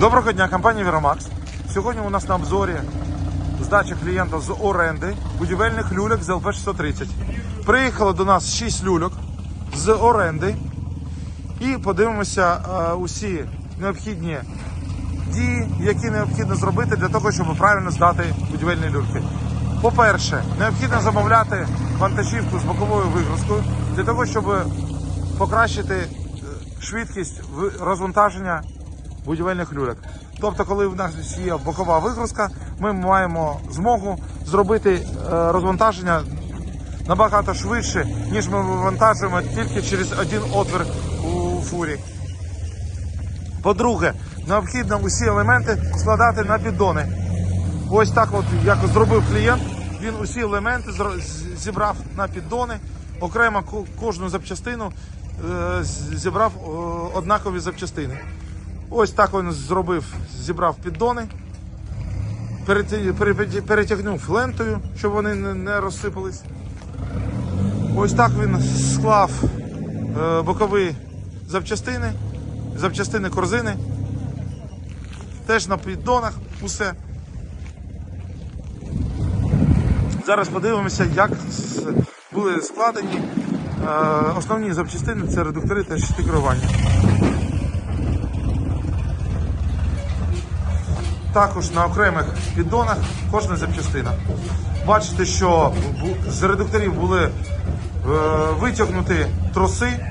Доброго дня, компанія Віромакс. Сьогодні у нас на обзорі здача клієнта з оренди будівельних люльок з ЛП-630. Приїхало до нас 6 люльок з оренди. І подивимося е, усі необхідні дії, які необхідно зробити для того, щоб правильно здати будівельні люльки. По-перше, необхідно замовляти вантажівку з боковою вигрузкою для того, щоб покращити е, швидкість розвантаження будівельних люльок. Тобто, коли в нас є бокова вигрузка, ми маємо змогу зробити е, розвантаження набагато швидше, ніж ми вивантажуємо тільки через один отвір у фурі. По-друге, необхідно усі елементи складати на піддони. Ось так, от як зробив клієнт, він усі елементи зібрав на піддони, окремо кожну запчастину е, зібрав е, однакові запчастини. Ось так він зробив, зібрав піддони, перетягнув лентою, щоб вони не- розсипались. Ось так він склав е, бокові запчастини, запчастини корзини. Теж на піддонах усе. Зараз подивимося, як були складені е, основні запчастини це редуктори та керування. Також на окремих піддонах кожна запчастина. Бачите, що з редукторів були е, витягнуті троси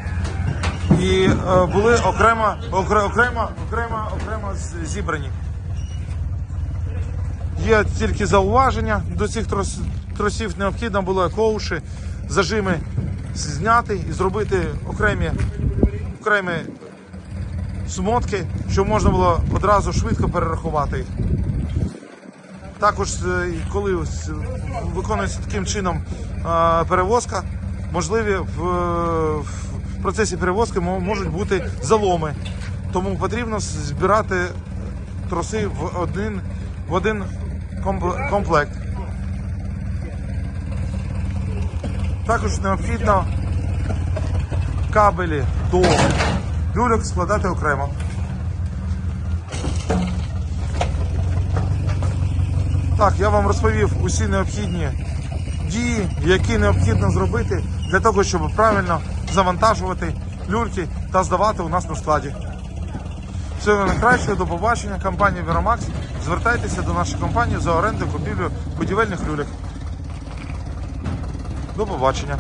і е, були окремо, окре- окремо, окремо, окремо зібрані. Є тільки зауваження до цих трос, тросів. Необхідно було коуші, зажими зняти і зробити окремі, окремі смотки, щоб можна було одразу швидко перерахувати їх. Також, е, коли е, виконується таким чином е, перевозка, можливі в, процесі перевозки можуть бути заломи. Тому потрібно збирати троси в один, в один комплект. Також необхідно кабелі до люльок складати окремо. Так, я вам розповів усі необхідні дії, які необхідно зробити для того, щоб правильно завантажувати люльки та здавати у нас на складі. Всього найкращого, до побачення. Компанія Віромакс. Звертайтеся до нашої компанії за оренду купівлю будівельних люльок. До побачення.